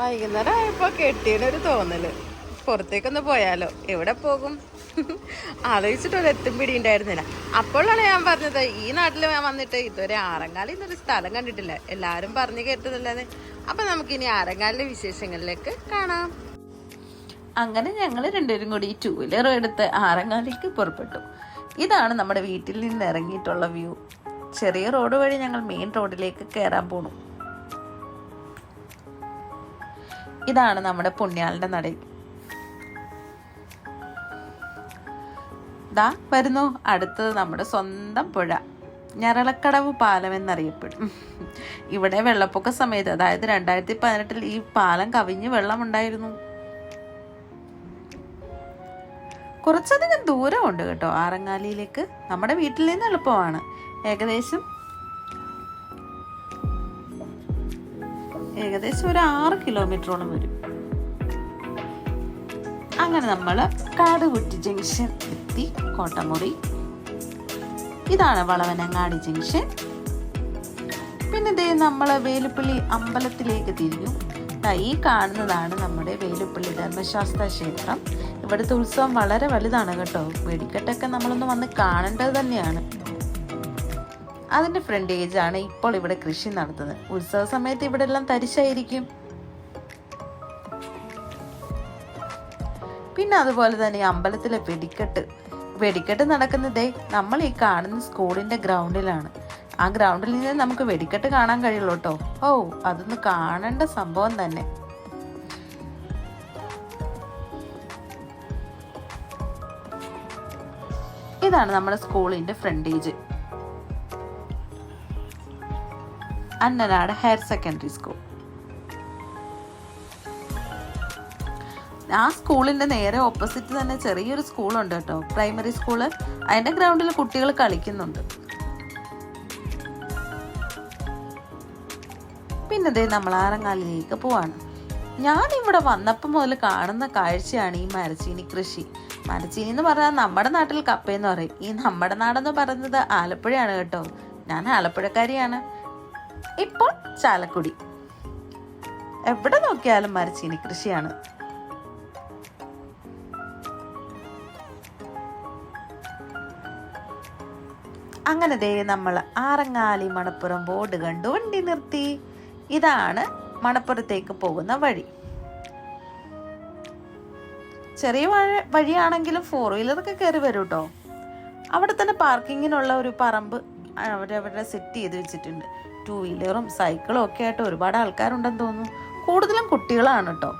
വൈകുന്നേരം ആയപ്പോ കെട്ടിയൊരു തോന്നൽ. പുറത്തേക്കൊന്ന് പോയാലോ? എവിടെ പോകും? ആലോചിച്ചിട്ടൊരു എത്തും പിടി ഉണ്ടായിരുന്നില്ല. അപ്പോഴാണ് ഞാൻ പറഞ്ഞത് ഈ നാട്ടിൽ ഞാൻ വന്നിട്ട് ഇതുവരെ ആറങ്ങാലി എന്നൊരു സ്ഥലം കണ്ടിട്ടില്ല. എല്ലാരും പറഞ്ഞു കേട്ടതല്ലേ അപ്പൊ നമുക്ക് ഇനി ആറങ്ങാലിലെ വിശേഷങ്ങളിലേക്ക് കാണാം. അങ്ങനെ ഞങ്ങൾ രണ്ടുപേരും കൂടി ടൂ വീലർ എടുത്ത് ആറങ്ങാലിക്ക് പുറപ്പെട്ടു. ഇതാണ് നമ്മുടെ വീട്ടിൽ നിന്ന് ഇറങ്ങിയിട്ടുള്ള വ്യൂ ചെറിയ റോഡ് വഴി ഞങ്ങൾ മെയിൻ റോഡിലേക്ക് കയറാൻ പോണു. ഇതാണ് നമ്മുടെ പുണ്യാളുടെ നടയിൽ ദാ വരുന്നു. അടുത്തത് നമ്മുടെ സ്വന്തം പുഴ. ഞരളക്കടവ് പാലം എന്നറിയപ്പെടും. ഇവിടെ വെള്ളപ്പൊക്ക സമയത്ത് അതായത് രണ്ടായിരത്തി പതിനെട്ടിൽ ഈ പാലം കവിഞ്ഞ് വെള്ളമുണ്ടായിരുന്നു. കുറച്ചധികം ദൂരമുണ്ട് കേട്ടോ. ആറങ്ങാലിയിലേക്ക്. നമ്മുടെ വീട്ടിൽ നിന്ന് എളുപ്പമാണ്. ഏകദേശം ഏകദേശം ഒരു ആറ് കിലോമീറ്ററോളം വരും. അങ്ങനെ നമ്മൾ കാടുകുറ്റി ജംഗ്ഷൻ എത്തി കോട്ടമുറി. ഇതാണ് വളവനങ്ങാടി ജംഗ്ഷൻ. പിന്നെ ദേ നമ്മൾ വേലുപ്പള്ളി അമ്പലത്തിലേക്ക് തിരിഞ്ഞു. ഈ കാണുന്നതാണ് നമ്മുടെ വേലുപ്പള്ളി ധർമ്മശാസ്ത്ര ക്ഷേത്രം. ഇവിടുത്തെ ഉത്സവം വളരെ വലുതാണ് കേട്ടോ. വെടിക്കെട്ടൊക്കെ നമ്മളൊന്ന് വന്ന് കാണേണ്ടത് തന്നെയാണ്. അതിന്റെ ഫ്രണ്ട് ആണ് ഇപ്പോൾ ഇവിടെ കൃഷി നടത്തുന്നത്. ഉത്സവ സമയത്ത് ഇവിടെ എല്ലാം തരിശായിരിക്കും. പിന്നെ അതുപോലെ തന്നെ അമ്പലത്തിലെ വെടിക്കെട്ട്. വെടിക്കെട്ട് നടക്കുന്നതേ നമ്മൾ ഈ കാണുന്ന സ്കൂളിന്റെ ഗ്രൗണ്ടിലാണ്. ആ ഗ്രൗണ്ടിൽ നിന്ന് നമുക്ക് വെടിക്കെട്ട് കാണാൻ കഴിയുള്ളൂ കേട്ടോ. ഓ അതൊന്ന് കാണേണ്ട സംഭവം തന്നെ. ഇതാണ് നമ്മുടെ സ്കൂളിന്റെ frontage Annanad higher secondary school ആ സ്കൂളിന്റെ നേരെ ഓപ്പോസിറ്റ് തന്നെ ചെറിയൊരു സ്കൂളുണ്ട് കേട്ടോ. പ്രൈമറി സ്കൂൾ അതിന്റെ ഗ്രൗണ്ടിൽ കുട്ടികൾ കളിക്കുന്നുണ്ട്. പിന്നെ ദേ നമ്മൾ ആറങ്ങാലിലേക്ക് പോവാണ്. ഞാൻ ഇവിടെ വന്നപ്പോൾ മുതൽ കാണുന്ന കാഴ്ചയാണ് ഈ മരച്ചീനി കൃഷി. മരച്ചീനി എന്ന് പറഞ്ഞാൽ നമ്മുടെ നാട്ടിൽ കപ്പയെന്ന് പറയും. ഈ നമ്മുടെ നാടെന്ന് പറയുന്നത് ആലപ്പുഴയാണ് കേട്ടോ. ഞാൻ ആലപ്പുഴക്കാരിയാണ്. ഇപ്പോൾ ചാലക്കുടി. എവിടെ നോക്കിയാലും മരച്ചീനി കൃഷിയാണ്. അങ്ങനെ ദേ നമ്മൾ ആറങ്ങാലി മണപ്പുറം ബോർഡ് കണ്ടു വണ്ടി നിർത്തി. ഇതാണ് മണപ്പുറത്തേക്ക് പോകുന്ന വഴി. ചെറിയ വഴ- വഴിയാണെങ്കിലും ഫോർ വീലറൊക്കെ കയറി വരും കേട്ടോ അവിടെ തന്നെ പാർക്കിങ്ങിനുള്ള ഒരു പറമ്പ് അവരവിടെ സെറ്റ് ചെയ്ത് വെച്ചിട്ടുണ്ട്. ടൂ വീലറും സൈക്കിളും ഒക്കെ ആയിട്ട് ഒരുപാട് ആൾക്കാരുണ്ടെന്ന് തോന്നുന്നു. കൂടുതലും കുട്ടികളാണ് കേട്ടോ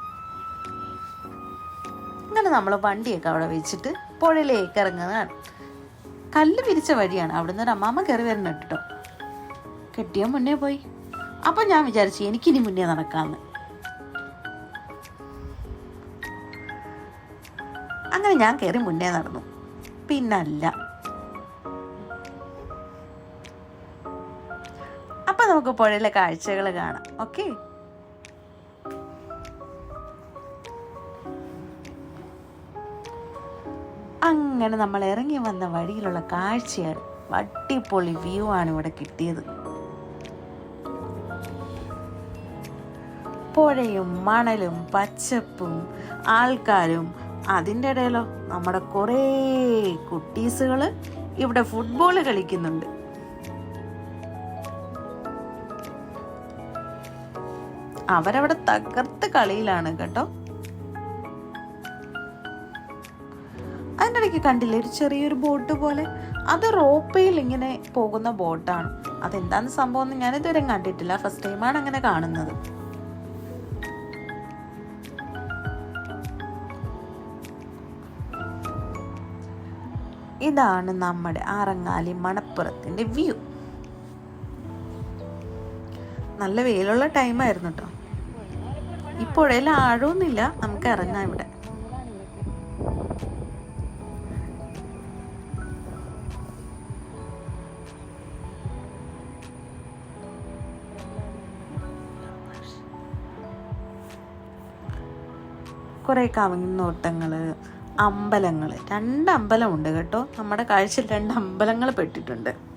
അങ്ങനെ നമ്മൾ വണ്ടിയൊക്കെ അവിടെ വെച്ചിട്ട് പുഴയിലേക്ക് ഇറങ്ങുന്നതാണ്. കല്ല് പിരിച്ച വഴിയാണ്. അവിടുന്ന് ഒരു അമ്മാമ്മ കയറി വരുന്നുണ്ട് കേട്ടോ കെട്ടിയ മുന്നേ പോയി. അപ്പം ഞാൻ വിചാരിച്ചു എനിക്കിനി മുന്നേ നടക്കാമെന്ന് അങ്ങനെ ഞാൻ കയറി മുന്നേ നടന്നു. പിന്നല്ല. നമുക്ക് പുഴയിലെ കാഴ്ചകൾ കാണാം. ഓക്കെ അങ്ങനെ നമ്മൾ ഇറങ്ങി വന്ന വഴിയിലുള്ള കാഴ്ചയാണ്. അടിപൊളി വ്യൂ ആണ് ഇവിടെ കിട്ടിയത്. പുഴയും മണലും പച്ചപ്പും ആൾക്കാരും അതിന്റെ ഇടയിലോ നമ്മുടെ കുറേ കുട്ടീസുകൾ ഇവിടെ ഫുട്ബോൾ കളിക്കുന്നുണ്ട്. അവരവിടെ തകർത്ത് കളിയിലാണ് കേട്ടോ. അതിന്റെ ഇടയ്ക്ക് കണ്ടില്ലേ ഒരു ചെറിയൊരു ബോട്ട് പോലെ. അത് റോപ്പയിൽ ഇങ്ങനെ പോകുന്ന ബോട്ടാണ്. അതെന്താന്ന് സംഭവം എന്ന് ഇതുവരെ കണ്ടിട്ടില്ല. ഫസ്റ്റ് ടൈമാണ് അങ്ങനെ കാണുന്നത്. ഇതാണ് നമ്മുടെ ആറങ്ങാലി മണപ്പുറത്തിന്റെ വ്യൂ നല്ല വെയിലുള്ള ടൈമായിരുന്നു കേട്ടോ ഈ പുഴയിൽ ആഴമൊന്നുമില്ല. നമുക്ക് ഇറങ്ങാം ഇവിടെ. കുറേ കവിങ്ങോട്ടങ്ങൾ അമ്പലങ്ങൾ. രണ്ട് അമ്പലമുണ്ട് കേട്ടോ. നമ്മുടെ കാഴ്ചയിൽ രണ്ട് അമ്പലങ്ങൾ പെട്ടിട്ടുണ്ട്.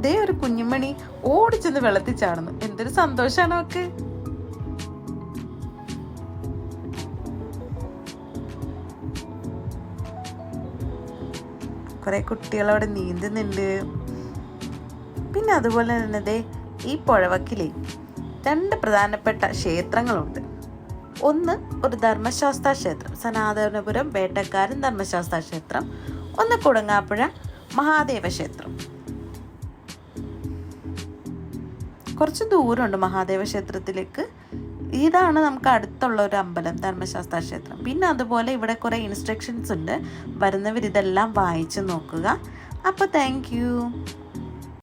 ദേ ഒരു കുഞ്ഞുമണി ഓടിച്ചെന്ന് വെള്ളത്തിൽ ചാടുന്നു. എന്തൊരു സന്തോഷമാണ് അവക്ക് കുറെ കുട്ടികളവിടെ നീന്തുന്നുണ്ട്. പിന്നെ അതുപോലെ തന്നെ ദേ ഈ പുഴവക്കിലെ രണ്ട് പ്രധാനപ്പെട്ട ക്ഷേത്രങ്ങളുണ്ട്. ഒന്ന് ഒരു ധർമ്മശാസ്ത്ര ക്ഷേത്രം സനാതനപുരം വേട്ടക്കാരൻ ധർമ്മശാസ്ത്ര ക്ഷേത്രം ഒന്ന് കൊടുങ്ങാപ്പുഴ മഹാദേവ ക്ഷേത്രം. കുറച്ച് ദൂരമുണ്ട് മഹാദേവ ക്ഷേത്രത്തിലേക്ക്. ഇതാണ് നമുക്ക് അടുത്തുള്ള ഒരു അമ്പലം ധർമ്മശാസ്ത്ര ക്ഷേത്രം. പിന്നെ അതുപോലെ ഇവിടെ കുറേ ഇൻസ്ട്രക്ഷൻസ് ഉണ്ട്. വരുന്നവർ ഇതെല്ലാം വായിച്ച് നോക്കുക. അപ്പോൾ താങ്ക്